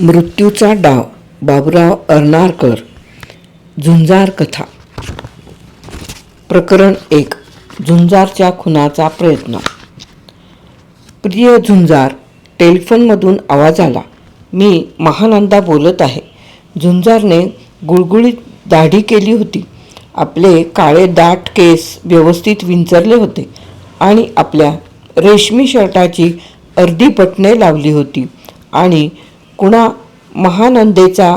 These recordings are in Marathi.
मृत्यूचा डाव बाबुराव अर्नारकर झुंजार कथा. प्रकरण एक झुंजारच्या खुनाचा प्रयत्न. प्रिय झुंजार टेलिफोनमधून आवाज आला. मी महानंदा बोलत आहे. झुंजारने गुळगुळीत दाढी केली होती. आपले काळे दाट केस व्यवस्थित विंचरले होते आणि आपल्या रेशमी शर्टाची अर्धी बटणे लावली होती आणि कुणा महानंदेचा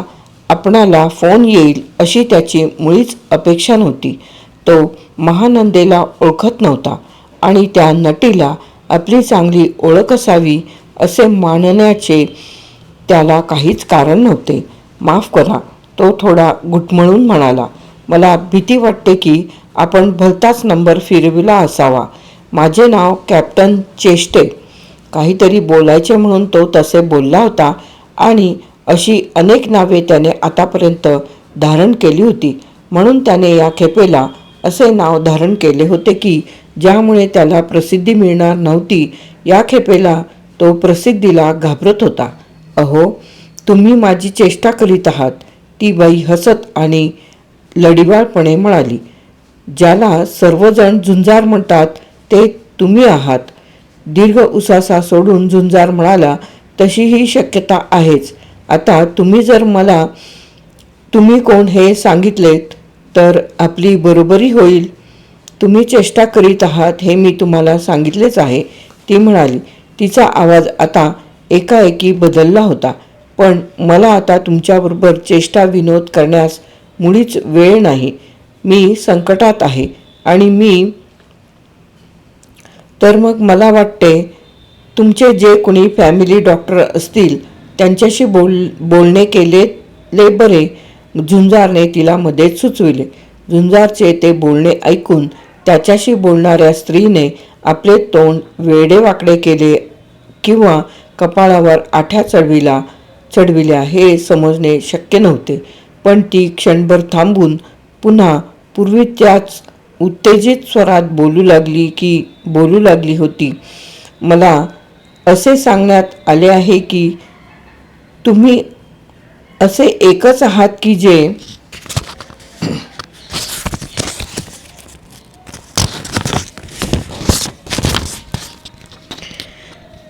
आपणाला फोन येईल अशी त्याची मुळीच अपेक्षा नव्हती. तो महानंदेला ओळखत नव्हता आणि त्या नटीला आपली चांगली ओळख असावी असे मानण्याचे त्याला काहीच कारण नव्हते. माफ करा तो थोडा घुटमळून म्हणाला मला भीती वाटते की आपण भलताच नंबर फिरविला असावा. माझे नाव कॅप्टन चेष्टे. काहीतरी बोलायचे म्हणून तो तसे बोलला होता आणि अशी अनेक नावे त्याने आतापर्यंत धारण केली होती. म्हणून त्याने या खेपेला असे नाव धारण केले होते की ज्यामुळे त्याला प्रसिद्धी मिळणार नव्हती. या खेपेला तो प्रसिद्धीला घाबरत होता. अहो तुम्ही माझी चेष्टा करीत आहात. ती बाई हसत आणि लढीबाळपणे म्हणाली ज्याला सर्वजण झुंजार म्हणतात ते तुम्ही आहात. दीर्घ उसासा सोडून झुंजार म्हणाला तशी ही शक्यता आहेच. आता तुम्ही जर मला तुम्ही कोण हे सांगितलेत तर आपली बरोबरी होईल. तुम्ही चेष्टा करीत आहात हे मी तुम्हाला सांगितलेच आहे. ती म्हणाली. तिचा आवाज आता एकाएकी बदलला होता. पण मला आता तुमच्याबरोबर चेष्टा विनोद करण्यास मुळीच वेळ नाही. मी संकटात आहे. आणि मी तर मग मला वाटते तुमचे जे कोणी फॅमिली डॉक्टर असतील त्यांच्याशी बोल बोलणे केले ले बरे. झुंजारने तिला मध्येच सुचविले. झुंजारचे ते बोलणे ऐकून त्याच्याशी बोलणाऱ्या स्त्रीने आपले तोंड वेडेवाकडे केले किंवा कपाळावर आठ्या चढविला चढविल्या हे समजणे शक्य नव्हते. पण ती क्षणभर थांबून पुन्हा पूर्वी त्याच उत्तेजित स्वरात बोलू लागली की बोलू लागली होती. मला असे सांगण्यात आले आहे की तुम्ही असे एकच आहात की जे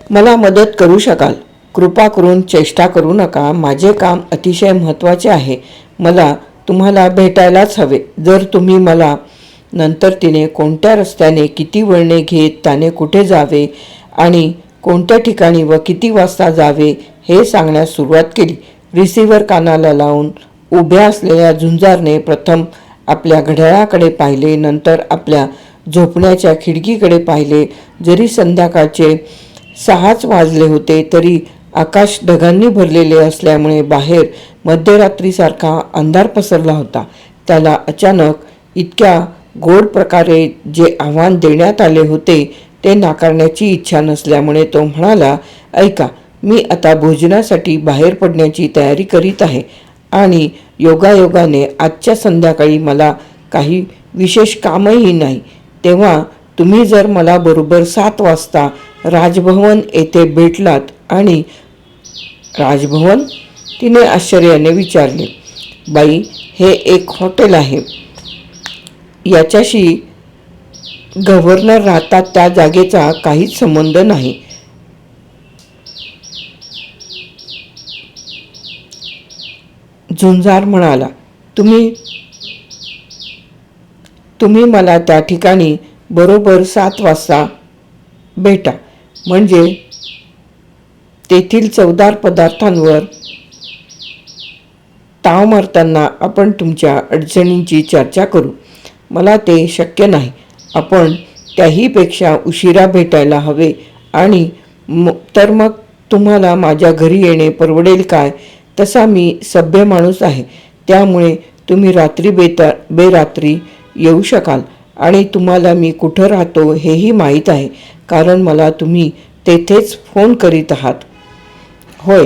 मला मदत करू शकाल. कृपा करून चेष्टा करू नका. माझे काम अतिशय महत्त्वाचे आहे. मला तुम्हाला भेटायलाच हवे. जर तुम्ही मला नंतर तिने कोणत्या रस्त्याने किती वळणे घेत त्याने कुठे जावे आणि कोणत्या ठिकाणी व किती वाजता जावे हे सांगण्यास सुरुवात केली. रिसिव्हर कानाला लावून उभ्या असलेल्या झुंजारने प्रथम आपल्या घड्याळाकडे पाहिले नंतर आपल्या झोपण्याच्या खिडकीकडे पाहिले. जरी संध्याकाळचे सहाच वाजले होते तरी आकाश ढगांनी भरलेले असल्यामुळे बाहेर मध्यरात्रीसारखा अंधार पसरला होता. त्याला अचानक इतक्या गोड प्रकारे जे आव्हान देण्यात आले होते ते नाकारण्याची इच्छा नसल्यामुळे तो म्हणाला ऐका मी आता भोजनासाठी बाहेर पडण्याची तयारी करीत आहे आणि योगायोगाने आजच्या संध्याकाळी मला काही विशेष कामही नाही. तेव्हा तुम्ही जर मला बरोबर सात वाजता राजभवन येथे भेटलात आणि राजभवन? तिने आश्चर्याने विचारले बाई हे एक हॉटेल आहे. याच्याशी गव्हर्नर राहतात त्या जागेचा काहीच संबंध नाही. झुंजार म्हणाला तुम्ही तुम्ही मला त्या ठिकाणी बरोबर सात वाजता भेटा. म्हणजे तेथील चवदार पदार्थांवर ताव मारताना आपण तुमच्या अडचणींची चर्चा करू. मला ते शक्य नाही. आपण त्याहीपेक्षा उशिरा भेटायला हवे. आणि म तर मग तुम्हाला माझ्या घरी येणे परवडेल काय? तसा मी सभ्य माणूस आहे. त्यामुळे तुम्ही रात्री बेता बेरात्री येऊ शकाल. आणि तुम्हाला मी कुठं राहतो हेही माहीत आहे. कारण मला तुम्ही तेथेच फोन करीत आहात. होय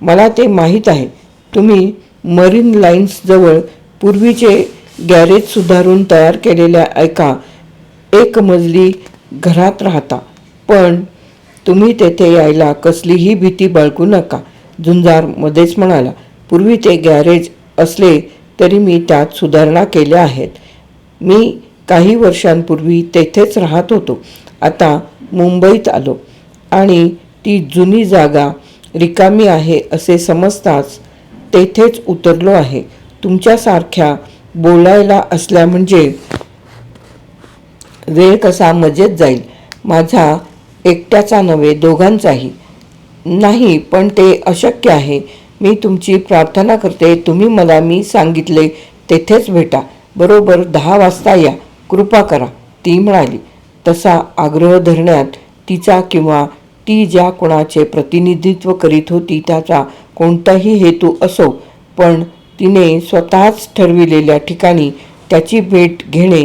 मला ते माहीत आहे. तुम्ही मरीन लाईन्सजवळ पूर्वीचे गॅरेज सुधारून तयार केलेल्या एका एक मजली घरात राहता. पण तुम्ही तेथे यायला कसलीही भीती बाळगू नका झुंजार मध्येच म्हणाला. पूर्वी ते गॅरेज असले तरी मी त्यात सुधारणा केल्या आहेत. मी काही वर्षांपूर्वी तेथेच राहत होतो. आता मुंबईत आलो आणि ती जुनी जागा रिकामी आहे असे समजताच तेथेच उतरलो आहे. तुमच्यासारख्या बोलायला असल्या म्हणजे वेळ कसा मजेत जाईल? माझा एकट्याचा नव्हे दोघांचाही. नाही पण ते अशक्य आहे. मी तुमची प्रार्थना करते. तुम्ही मला मी सांगितले तेथेच भेटा. बरोबर दहा वाजता या. कृपा करा. ती म्हणाली तसा आग्रह धरण्यात तिचा किंवा ती ज्या कोणाचे प्रतिनिधित्व करीत होती त्याचा कोणताही हेतू असो पण तिने स्वतःच ठरविलेल्या ठिकाणी त्याची भेट घेणे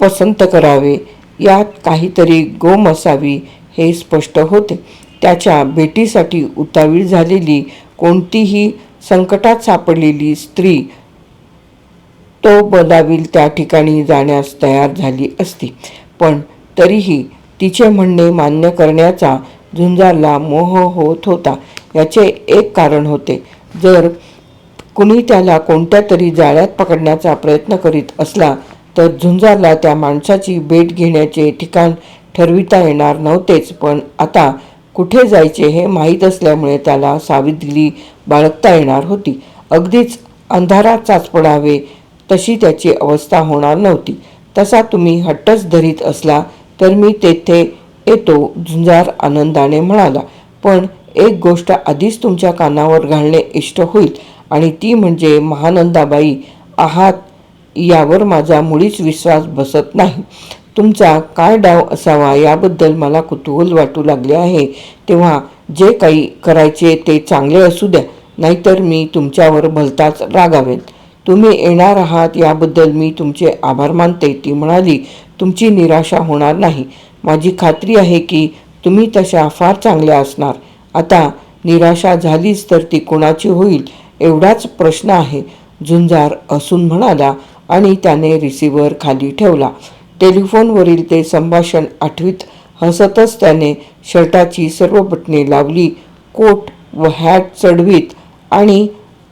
पसंत करावे. यात काहीतरी गोम असावी हे स्पष्ट होते. त्याच्या भेटीसाठी उतावीळ झालेली कोणतीही संकटात सापडलेली स्त्री तो बदावील त्या ठिकाणी जाण्यास तयार झाली असती. पण तरीही तिचे म्हणणे मान्य करण्याचा झुंजारला मोह होत होता. याचे एक कारण होते. जर कुणी त्याला कोणत्या तरी जाळ्यात पकडण्याचा प्रयत्न करीत असला तर झुंजारला त्या माणसाची भेट घेण्याचे ठिकाण ठरविता येणार नव्हतेच पण आता कुठे जायचे हे माहीत असल्यामुळे त्याला सावित्री बाळगता येणार होती. अगदीच अंधारात चाचपडावे तशी त्याची अवस्था होणार नव्हती. तसा तुम्ही हट्टच धरीत असला तर मी तेथे येतो झुंजार आनंदाने म्हणाला. पण एक गोष्ट आधीच तुमच्या कानावर घालणे इष्ट होईल आणि ती म्हणजे महानंदाबाई आहात यावर माझा मुळीच विश्वास बसत नाही. तुमचा काय डाव असावा याबद्दल मला कुतूहल वाटू लागले आहे. तेव्हा जे काही करायचे ते चांगले असू द्या नाहीतर मी तुमच्यावर भलताच रागावेन. तुम्ही येणार आहात याबद्दल मी तुमचे आभार मानते ती म्हणाली. तुमची निराशा होणार नाही. माझी खात्री आहे की तुम्ही तशा फार चांगल्या असणार. आता निराशा झालीच तर ती कोणाची होईल एवढाच प्रश्न आहे. झुंजार असून म्हणाला आणि त्याने रिसिव्हर खाली ठेवला. टेलिफोनवरील ते संभाषण आठवीत हसतच त्याने शर्टाची सर्व बटणे लावली. कोट व हॅट चढवीत आणि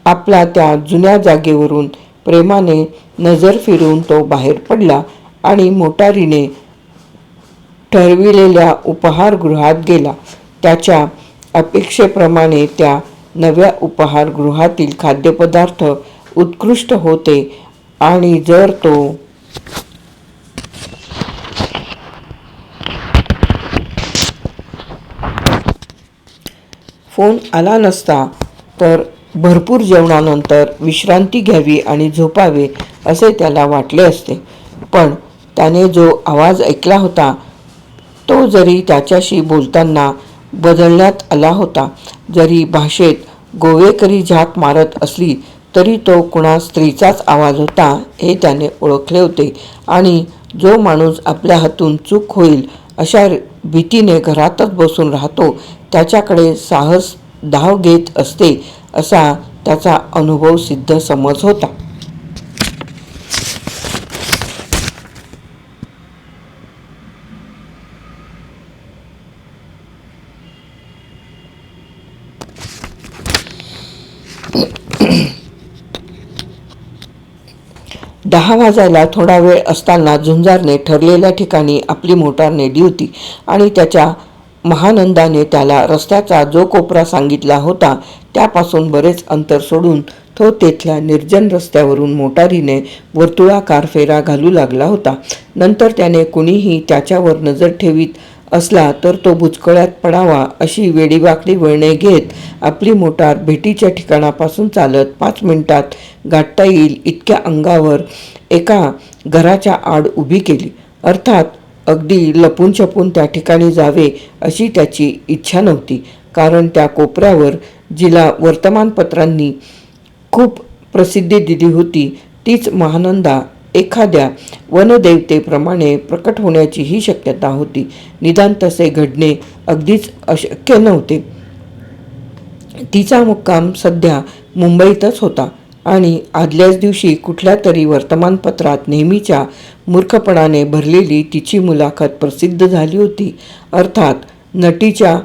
आपला त्या जुन्या जागेवरून प्रेमाने नजर फिरून तो बाहेर पडला आणि मोटारीने ठरविलेल्या उपहारगृहात गेला. त्याच्या अपेक्षेप्रमाणे त्या नव्या उपहारगृहातील खाद्यपदार्थ उत्कृष्ट होते आणि जर तो फोन आला नसता तर भरपूर जेवणानंतर विश्रांती घ्यावी आणि झोपावे असे त्याला वाटले असते. पण त्याने जो आवाज ऐकला होता तो जरी त्याच्याशी बोलताना बदलण्यात आला होता जरी भाषेत गोवेकरी झाक मारत असली तरी तो कुणा स्त्रीचाच आवाज होता हे त्याने ओळखले होते. आणि जो माणूस आपल्या हातून चूक होईल अशा भीतीने घरातच बसून राहतो. त्याच्याकडे साहस धाव घेत असते असा त्याचा अनुभव सिद्ध समज होता दहा वाजायला थोडा वेळ असताना झुंजारने ठरलेल्या ठिकाणी आपली मोटार नेली होती आणि त्याच्या महानंदाने त्याला रस्त्याचा जो कोपरा सांगितला होता त्यापासून बरेच अंतर सोडून तो तेथल्या निर्जन रस्त्यावरून मोटारीने वर्तुळाकार फेरा घालू लागला होता. नंतर त्याने कुणीही त्याच्यावर नजर ठेवीत असला तर तो बुचकळ्यात पडावा अशी वेडीवाकडी वळणे घेत आपली मोटार भेटीच्या ठिकाणापासून चालत पाच मिनिटात गाठता येईल इतक्या अंगावर एका घराच्या आड उभी केली. अर्थात अगदी लपून छपून त्या ठिकाणी जावे अशी त्याची इच्छा नव्हती. कारण त्या कोपऱ्यावर जिला वर्तमानपत्रांनी खूप प्रसिद्धी दिली होती तीच महानंदा एखाद्या वनदेवतेप्रमाणे प्रकट होण्याची ही शक्यता होती. निदान तसे घडणे अगदीच अशक्य नव्हते. तिचा मुक्काम सध्या मुंबईतच होता. आणि आदल्याच दिवशी कुठल्या तरी वर्तमानपत्रात नेहमीच्या मूर्खपणाने भरलेली तिची मुलाखत प्रसिद्ध झाली होती. अर्थात नटीच्या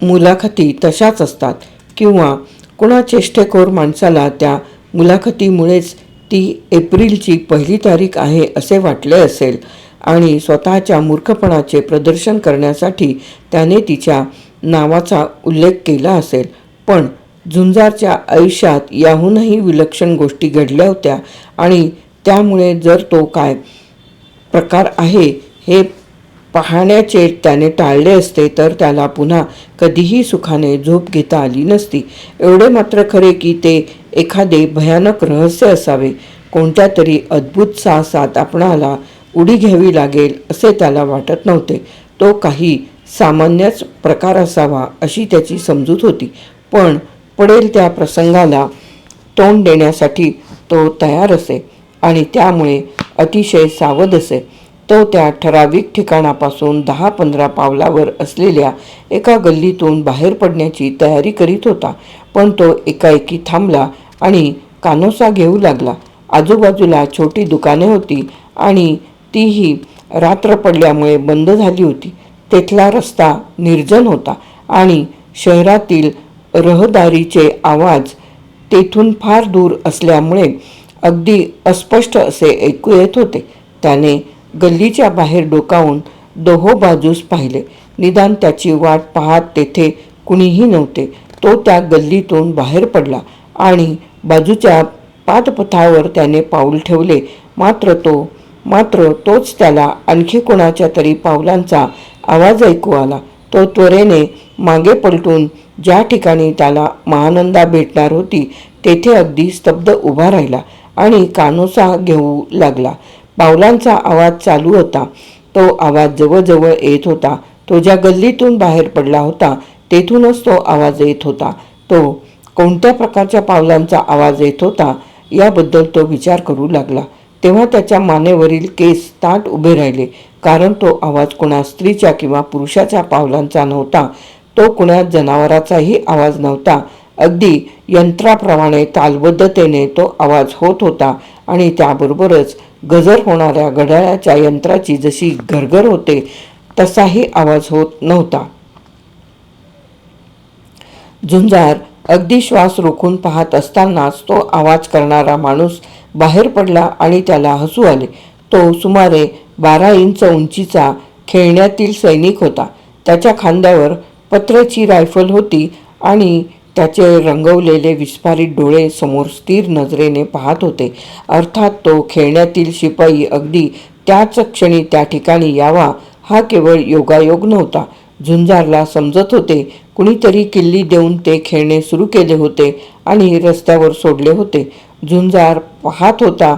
मुलाखती तशाच असतात. किंवा कुणा चेष्टेखोर माणसाला त्या मुलाखतीमुळेच ती एप्रिलची पहिली तारीख आहे असे वाटले असेल आणि स्वतःच्या मूर्खपणाचे प्रदर्शन करण्यासाठी त्याने तिच्या नावाचा उल्लेख केला असेल. पण झुंजारच्या आयुष्यात याहूनही विलक्षण गोष्टी घडल्या होत्या आणि त्यामुळे जर तो काय प्रकार आहे हे पाहण्याचे त्याने टाळले असते तर त्याला पुन्हा कधीही सुखाने झोप घेता आली नसती. एवढे मात्र खरे की ते एखादे भयानक रहस्य असावे. कोणत्या तरी अद्भुत साहसात आपणाला उडी घ्यावी लागेल असे त्याला वाटत नव्हते. तो काही सामान्यच प्रकार असावा अशी त्याची समजूत होती. पण पडेल त्या प्रसंगाला तोंड देण्यासाठी तो तयार असे आणि त्यामुळे अतिशय सावध असे. तो त्या ठराविक ठिकाणापासून दहा पंधरा पावलावर असलेल्या एका गल्लीतून बाहेर पडण्याची तयारी करीत होता. पण तो एकाएकी थांबला आणि कानोसा घेऊ लागला. आजूबाजूला छोटी दुकाने होती आणि तीही रात्र पडल्यामुळे बंद झाली होती. तेथला रस्ता निर्जन होता आणि शहरातील रहदारीचे आवाज तेथून फार दूर असल्यामुळे अगदी अस्पष्ट असे ऐकू येत होते. त्याने गल्लीच्या बाहेर डोकावून दोहो बाजूस पाहिले. निदान त्याची वाट पाहत तेथे कुणीही नव्हते. तो त्या गल्लीतून बाहेर पडला आणि बाजूच्या पादपथावर त्याने पाऊल ठेवले. मात्र तो मात्र तोच त्याला आणखी कोणाच्या तरी पावलांचा आवाज ऐकू आला. तो त्वरेने मागे पलटून ज्या ठिकाणी त्याला महानंदा भेटणार होती तेथे अगदी स्तब्ध उभा राहिला आणि कानोसा घेऊ लागला. पावलांचा आवाज चालू होता. तो आवाज जवळजवळ येत होता. तो ज्या गल्लीतून बाहेर पडला होता तेथूनच तो आवाज येत होता. तो कोणत्या प्रकारच्या पावलांचा आवाज येत होता याबद्दल तो विचार करू लागला. तेव्हा त्याच्या मानेवरील केस ताट उभे राहिले. कारण तो आवाज कोणा स्त्रीच्या किंवा पुरुषाच्या पावलांचा नव्हता. तो कुणा जनावराचाही आवाज नव्हता. अगदी यंत्राप्रमाणे तालबद्धतेने तो आवाज होत होता आणि त्याबरोबरच गजर होणाऱ्या घड्याळाच्या यंत्राची जशी घरघर होते तसाही आवाज होत नव्हता. झुंजार अगदी श्वास रोखून पाहत असतानाच तो आवाज करणारा माणूस बाहेर पडला आणि त्याला हसू आले. तो सुमारे बारा इंच उंचीचा खेळण्यातील सैनिक होता. त्याच्या खांद्यावर पत्राची रायफल होती आणि त्याचे रंगवलेले विस्फारित डोळे समोर स्थिर नजरेने पाहत होते. अर्थात तो खेळण्यातील शिपाई अगदी त्याच क्षणी त्या ठिकाणी यावा हा केवळ योगायोग नव्हता. झुंजारला समजत होते कुणीतरी किल्ली देऊन ते खेळणे सुरू केले होते आणि रस्त्यावर सोडले होते. झुंजार पाहत होता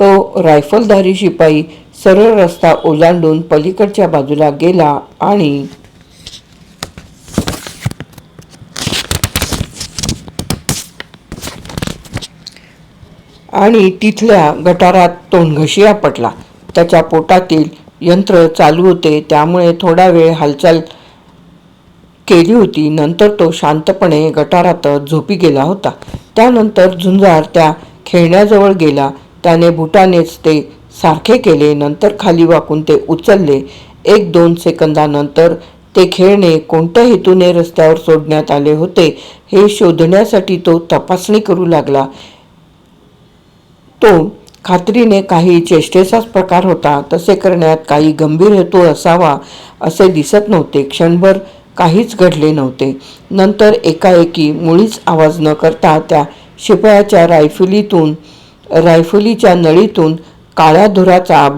तो रायफलधारी शिपाई सरळ रस्ता ओलांडून पलीकडच्या बाजूला गेला आणि आणि तिथल्या गटारात तोंडघशी आपटला त्याच्या पोटातील यंत्र चालू होते त्यामुळे थोडा वेळ हालचाल केली होती. नंतर तो शांतपणे गटारातच झोपी गेला होता. त्यानंतर झुंजार त्या खेळण्याजवळ गेला. त्याने बुटानेच ते सारखे केले. नंतर खाली वाकून ते उचलले. एक दोन सेकंदानंतर ते खेळणे कोणत्या हेतूने रस्त्यावर सोडण्यात आले होते हे शोधण्यासाठी तो तपासणी करू लागला. तो खात्रीने काही चेष्टेचाच प्रकार होता तसे करण्यात काही गंभीर हेतू असावा असे दिसत नव्हते. क्षणभर काहीच घडले नव्हते. नंतर एकाएकी मुळीच आवाज न करता त्या शिपायाच्या रायफलीतून रायफलीच्या नळीतून काळ्या धुराचा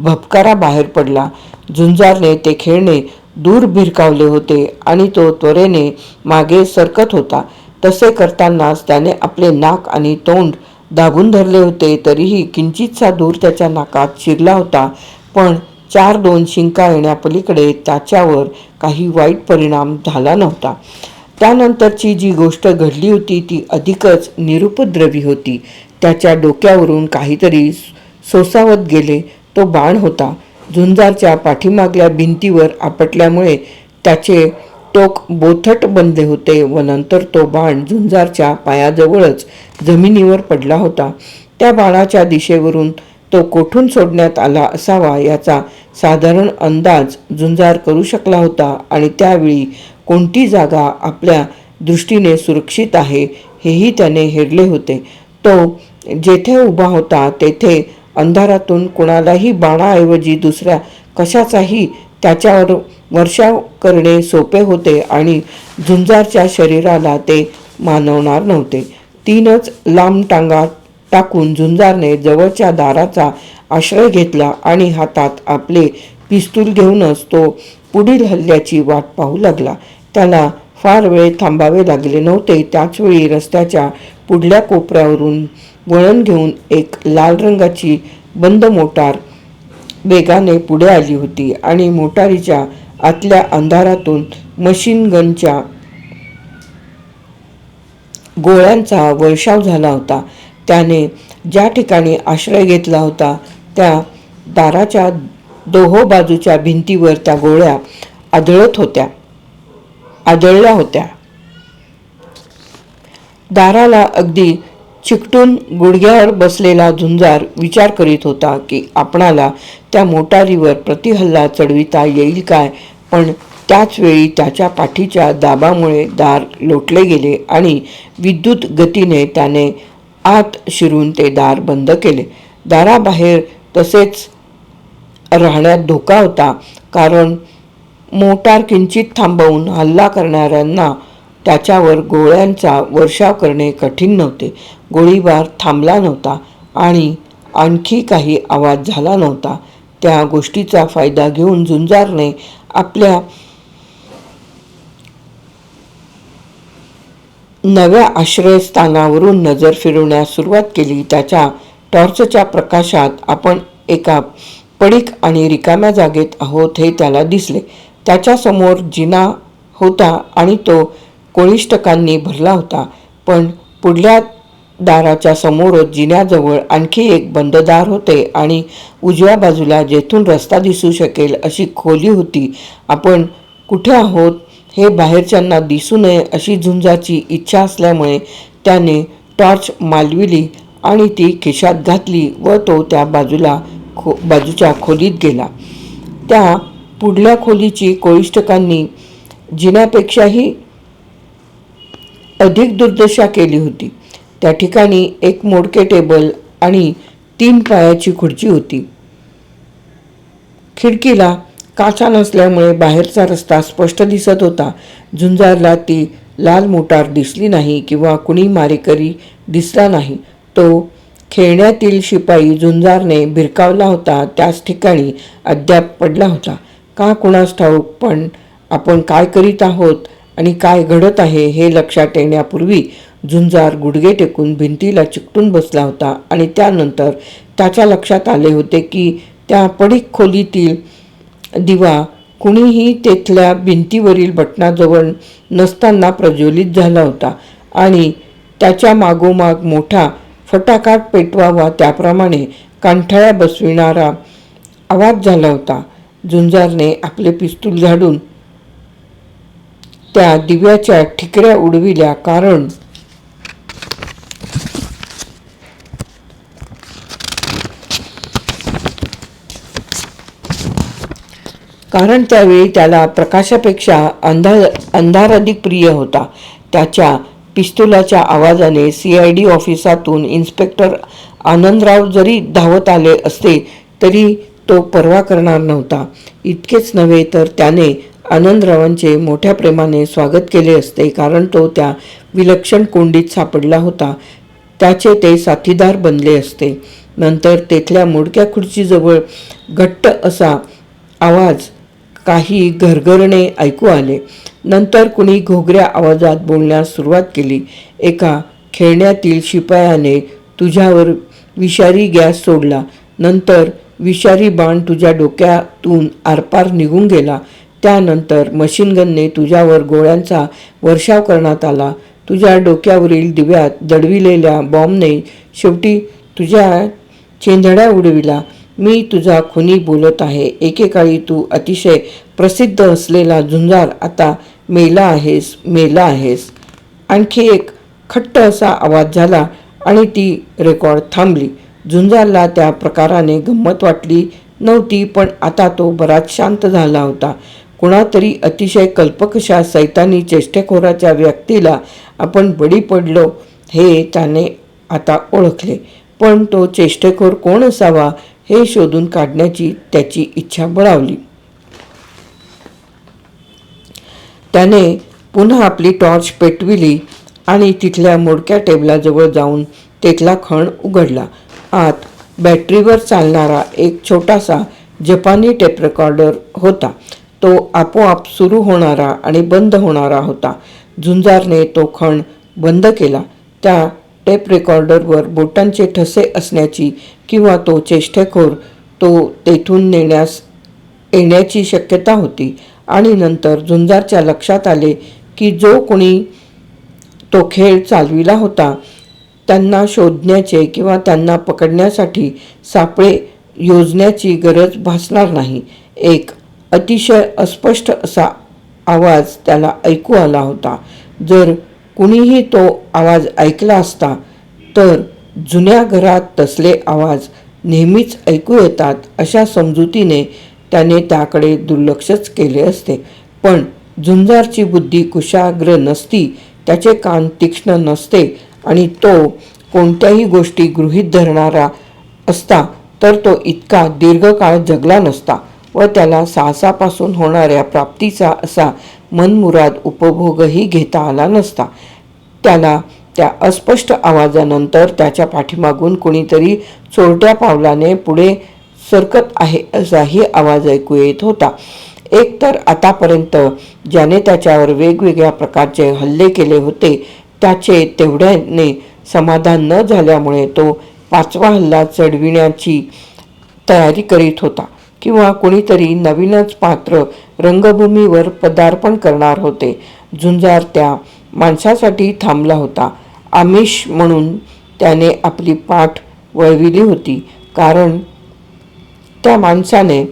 भपकारा बाहेर पडला. झुंजारने ते खेळणे दूर भिरकावले होते आणि तो त्वरेने मागे सरकत होता. तसे करतानाच त्याने आपले नाक आणि तोंड दाबून धरले होते तरीही किंचितसा दूर त्याच्या नाकात शिरला होता. पण चार दोन शिंका येण्यापलीकडे त्याच्यावर काही वाईट परिणाम झाला नव्हता. त्यानंतरची जी गोष्ट घडली होती ती अधिकच निरुपद्रवी होती. त्याच्या डोक्यावरून काहीतरी सोसावत गेले. तो बाण होता. झुंजारच्या पाठीमागल्या भिंतीवर आपटल्यामुळे त्याचे टोक बोथट बनले होते व नंतर तो बाण झुंजारच्या पायाजवळच जमिनीवर पडला होता. त्या बाणाच्या दिशेवरून तो कोठून सोडण्यात आला असावा याचा साधारण अंदाज झुंजार करू शकला होता आणि त्यावेळी कोणती जागा आपल्या दृष्टीने सुरक्षित आहे हेही त्याने हेरले होते. तो जेथे उभा होता तेथे अंधारातून कुणालाही बाणाऐवजी दुसऱ्या कशाचाही त्याच्यावर वर्षा करणे सोपे होते आणि झुंजारच्या शरीराला ते मानवणार नव्हते. तीनच लांब टांगा टाकून झुंजारने जवळच्या दाराचा आश्रय घेतला आणि हातात आपले पिस्तूल घेऊनच तो पुढील हल्ल्याची वाट पाहू लागला. त्याला फार वेळ थांबावे लागले नव्हते. त्याचवेळी रस्त्याच्या पुढल्या कोपऱ्यावरून वळण घेऊन एक लाल रंगाची बंद मोटार वेगाने पुढे आली होती आणि मोटारीच्या आतल्या अंधारातून मशीन गनच्या गोळ्यांचा वर्षाव झाला होता. त्याने ज्या ठिकाणी आश्रय घेतला होता त्या दाराच्या दोहो बाजूच्या भिंतीवर त्या गोळ्या आदळत होत्या. आदळल्या होत्या. दाराला अगदी चिकटून गुडघ्यावर बसलेला झुंजार विचार करीत होता की आपणाला त्या मोटारीवर प्रतिहल्ला चढविता येईल काय? पण त्याच वेळी त्याच्या पाठीच्या दाबामुळे दार लोटले गेले आणि विद्युत गतीने त्याने आत शिरून ते दार बंद केले. दाराबाहेर तसेच राहण्यात धोका होता कारण मोटार किंचित थांबवून हल्ला करणाऱ्यांना त्याच्यावर गोळ्यांचा वर्षाव करणे कठीण नव्हते. गोळीबार थांबला नव्हता आणि आणखी काही आवाज झाला नव्हता. त्या गोष्टीचा फायदा घेऊन झुंजारने आपल्या नव्या आश्रयस्थानावरून नजर फिरवण्यास सुरुवात केली. त्याच्या टॉर्चच्या प्रकाशात आपण एका पडीक आणि रिकाम्या जागेत आहोत हे त्याला दिसले. त्याच्यासमोर जिना होता आणि तो कोळिष्टकांनी भरला होता. पण पुढल्या दाराच्या समोरच जिन्याजवळ आणखी एक बंद दार होते आणि उजव्या बाजूला जेथून रस्ता दिसू शकेल अशी खोली होती. आपण कुठे आहोत हे बाहेरच्यांना दिसू नये अशी झुंजाची इच्छा असल्यामुळे त्याने टॉर्च मालविली आणि ती खिशात घातली व तो त्या बाजूला खो बाजूच्या खोलीत गेला. त्या पुढल्या खोलीची कोळिष्टकांनी जिन्यापेक्षाही अधिक दुर्दशा केली होती. त्या ठिकाणी एक मोडके टेबल आणि तीन पायाची खुर्ची होती. खिडकीला काचा नसल्यामुळे बाहेरचा रस्ता स्पष्ट दिसत होता. झुंजारला ती लाल मोटार दिसली नाही किंवा कुणी मारेकरी दिसला नाही. तो खेळण्यातील शिपाई झुंजारने भिरकावला होता. त्याच ठिकाणी अद्याप पडला होता. का कुणास ठाऊक पण आपण काय करीत आहोत आणि काय घडत आहे हे लक्षात येण्यापूर्वी झुंजार गुडघे टेकून भिंतीला चिकटून बसला होता आणि त्यानंतर त्याच्या लक्षात आले होते की त्या पडीक खोलीतील दिवा कुणीही तेथल्या भिंतीवरील बटणाजवळ नसताना प्रज्वलित झाला होता आणि त्याच्या मागोमाग मोठा फटाकाट पेटवावा त्याप्रमाणे कांठाळ्या बसविणारा आवाज झाला होता. झुंजारने आपले पिस्तूल झाडून त्या दिव्याच्या ठिकऱ्या उडविल्या कारण कारण त्यावेळी त्याला प्रकाशापेक्षा अंधार अंधार अधिक प्रिय होता. त्याच्या पिस्तुलाच्या आवाजाने सी आय डी ऑफिसातून इन्स्पेक्टर आनंदराव जरी धावत आले असते तरी तो परवा करणार नव्हता. इतकेच नव्हे तर त्याने आनंदरावांचे मोठ्या प्रेमाने स्वागत केले असते कारण तो त्या विलक्षण कोंडीत सापडला होता. त्याचे ते साथीदार बनले असते. नंतर तेथल्या मोडक्या खुर्चीजवळ घट्ट असा आवाज काही घरघरणे ऐकू आले. नंतर कुणी घोगऱ्या आवाजात बोलण्यास सुरुवात केली. एका खेळण्यातील शिपायाने तुझ्यावर विषारी गॅस सोडला. नंतर विषारी बाण तुझ्या डोक्यातून आरपार निघून गेला. त्यानंतर मशीनगनने तुझ्यावर गोळ्यांचा वर्षाव करण्यात आला. तुझ्या डोक्यावरील दिव्यात दडविलेल्या बॉम्बने शेवटी तुझ्या चेंधड्या उडविला. मी तुझा खुनी बोलत आहे. एकेकाळी तू अतिशय प्रसिद्ध असलेला झुंजार आता मेला आहेस मेला आहेस. आणखी एक खट्ट असा आवाज झाला आणि ती रेकॉर्ड थांबली. झुंजारला त्या प्रकाराने गंमत वाटली नव्हती पण आता तो बराच शांत झाला होता. कुणातरी अतिशय कल्पकशा सैतानी चेष्टेखोराच्या व्यक्तीला आपण बळी पडलो हे त्याने आता ओळखले. पण तो चेष्टेखोर कोण असावा हे शोधून काढण्याची त्याची इच्छा बळावली. त्याने पुन्हा आपली टॉर्च पेटविली आणि तिथल्या मोडक्या टेबलाजवळ जाऊन तेथला खण उघडला. आत बॅटरीवर चालणारा एक छोटासा जपानी टेप रेकॉर्डर होता. तो आपोआप सुरू होणारा आणि बंद होणारा होता. झुंजारने तो खण बंद केला. त्या टेप रेकॉर्डरवर बोटांचे ठसे असण्याची किंवा तो चेष्टेखोर तो तेथून नेण्यास येण्याची शक्यता होती. आणि नंतर झुंजारच्या लक्षात आले की जो कोणी तो खेळ चालविला होता त्यांना शोधण्याचे किंवा त्यांना पकडण्यासाठी सापळे योजण्याची गरज भासणार नाही. एक अतिशय अस्पष्ट असा आवाज त्याला ऐकू आला होता. जर कुणीही तो आवाज ऐकला असता तर जुन्या घरात तसले आवाज नेहमीच ऐकू येतात अशा समजुतीने त्याने त्याकडे दुर्लक्षच केले असते. पण झुंजारची बुद्धी कुशाग्र नसती त्याचे कान तीक्ष्ण नसते आणि तो कोणत्याही गोष्टी गृहीत धरणारा असता तर तो इतका दीर्घकाळ जगला नसता व त्याला साहसापासून होणाऱ्या प्राप्तीचा असा मनमुराद उपभोगही घेता आला नसता. त्याला त्या अस्पष्ट आवाजानंतर त्याच्या पाठीमागून कुणीतरी चोरट्या पावलाने पुढे सरकत आहे असाही आवाज ऐकू येत होता. एकतर आतापर्यंत ज्याने त्याच्यावर वेगवेगळ्या प्रकारचे हल्ले केले होते त्याचे तेवढ्याने समाधान न झाल्यामुळे तो पाचवा हल्ला चढविण्याची तयारी करीत होता. किंवा कुणीतरी नवीनच पात्र रंगभूमीवर पदार्पण करणार होते. झुंजार त्या माणसासाठी थांबला होता. आमिष म्हणून त्याने आपली पाठ वळविली होती. कारण त्या माणसाने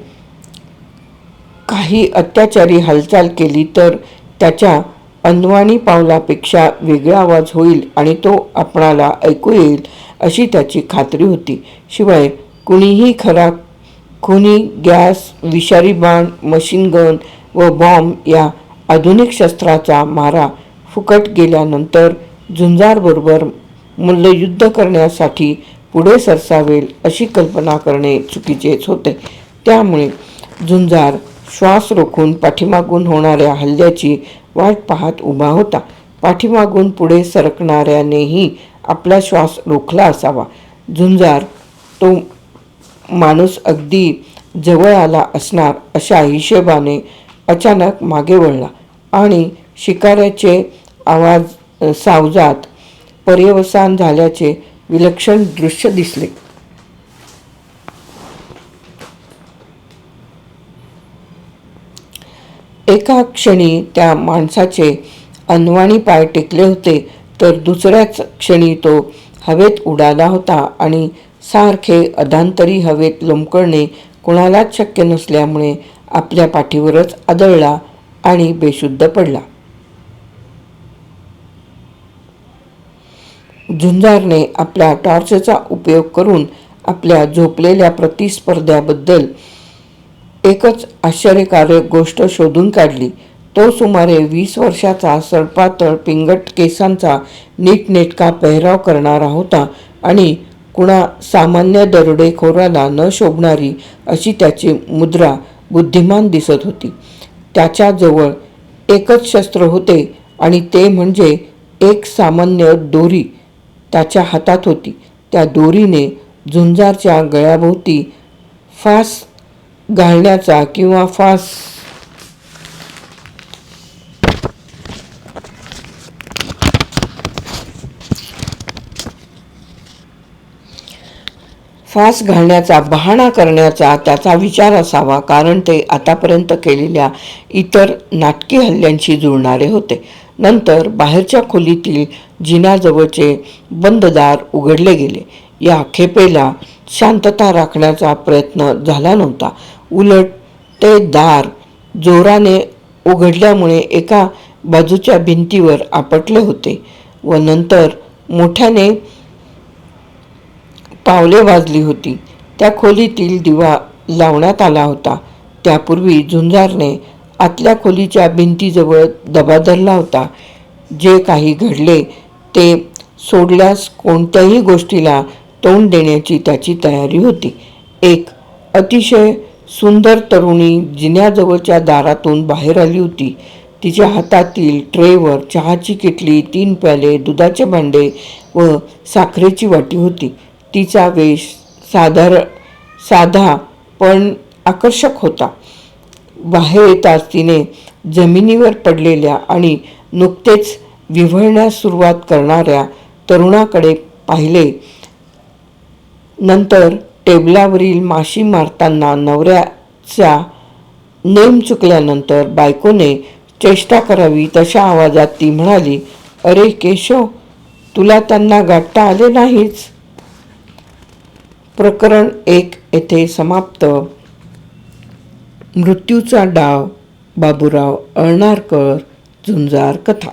काही अत्याचारी हालचाल केली तर त्याच्या अनवाणी पावलापेक्षा वेगळा आवाज होईल आणि तो आपणाला ऐकू येईल अशी त्याची खात्री होती. शिवाय कुणीही खरा खुनी गॅस विषारी बाण मशीन गन व बॉम्ब या आधुनिक शस्त्राचा मारा फुकट गेल्यानंतर झुंजारबरोबर मल्लयुद्ध करण्यासाठी पुढे सरसावेल अशी कल्पना करणे चुकीचेच होते. त्यामुळे झुंजार श्वास रोखून पाठीमागून होणाऱ्या हल्ल्याची वाट पाहत उभा होता. पाठीमागून पुढे सरकणाऱ्यानेही आपला श्वास रोखला असावा. झुंजार तो माणूस अगदी जवळ आला असणार अशा हिशेबाने अचानक मागे वळला आणि शिकाऱ्याचे आवाज सावजात पर्यवसान झाल्याचे विलक्षण दृश्य दिसले. एका क्षणी त्या माणसाचे अनवाणी पाय टेकले होते तर दुसऱ्याच क्षणी तो हवेत उडाला होता आणि सारखे अधांतरी हवेत लोंबकळणे कोणालाच शक्य नसल्यामुळे आपल्या पाठीवरच आदळला आणि बेशुद्ध पडला. झुंजारने आपल्या टॉर्चचा उपयोग करून आपल्या झोपलेल्या प्रतिस्पर्ध्याबद्दल एकच आश्चर्यकारक गोष्ट शोधून काढली. तो सुमारे वीस वर्षाचा सडपातळ पिंगट केसांचा नीटनेटका पेहराव करणारा होता आणि कुणा सामान्य दरोडेखोराला न शोभणारी अशी त्याची मुद्रा बुद्धिमान दिसत होती. त्याच्याजवळ एकच शस्त्र होते आणि ते म्हणजे एक सामान्य दोरी त्याच्या हातात होती. त्या दोरीने झुंजारच्या गळ्याभोवती फास घालण्याचा किंवा फास फास घालण्याचा बहाणा करण्याचा त्याचा विचार असावा कारण ते आतापर्यंत केलेल्या इतर नाटकी हल्ल्यांशी जुळणारे होते. नंतर बाहेरच्या खोलीतील जिनाजवळचे बंद दार उघडले गेले. या खेपेला शांतता राखण्याचा प्रयत्न झाला नव्हता. उलट ते दार जोराने उघडल्यामुळे एका बाजूच्या भिंतीवर आपटले होते व नंतर मोठ्याने पावले वाजली होती. त्या खोलीतील दिवा लावण्यात आला होता. त्यापूर्वी झुंजारने आतल्या खोलीच्या भिंतीजवळ दबा धरला होता. जे काही घडले ते सोडल्यास कोणत्याही गोष्टीला तोंड देण्याची त्याची तयारी होती. एक अतिशय सुंदर तरुणी जिन्याजवळच्या दारातून बाहेर आली होती. तिच्या हातातील ट्रेवर चहाची किटली तीन प्याले दुधाचे भांडे व साखरेची वाटी होती. तिचा वेश साधारण साधा पण आकर्षक होता. बाहेर येताच तिने जमिनीवर पडलेल्या आणि नुकतेच विव्हळण्यास सुरुवात करणाऱ्या तरुणाकडे पाहिले नंतर टेबलावरील माशी मारताना नवऱ्याचा नेम चुकल्यानंतर बायकोने चेष्टा करावी तशा आवाजात ती म्हणाली अरे केशव तुला त्यांना गाठता आले नाहीच. प्रकरण एक येथे समाप्त. मृत्यूचा डाव बाबूराव अळणारकर झुंजार कथा.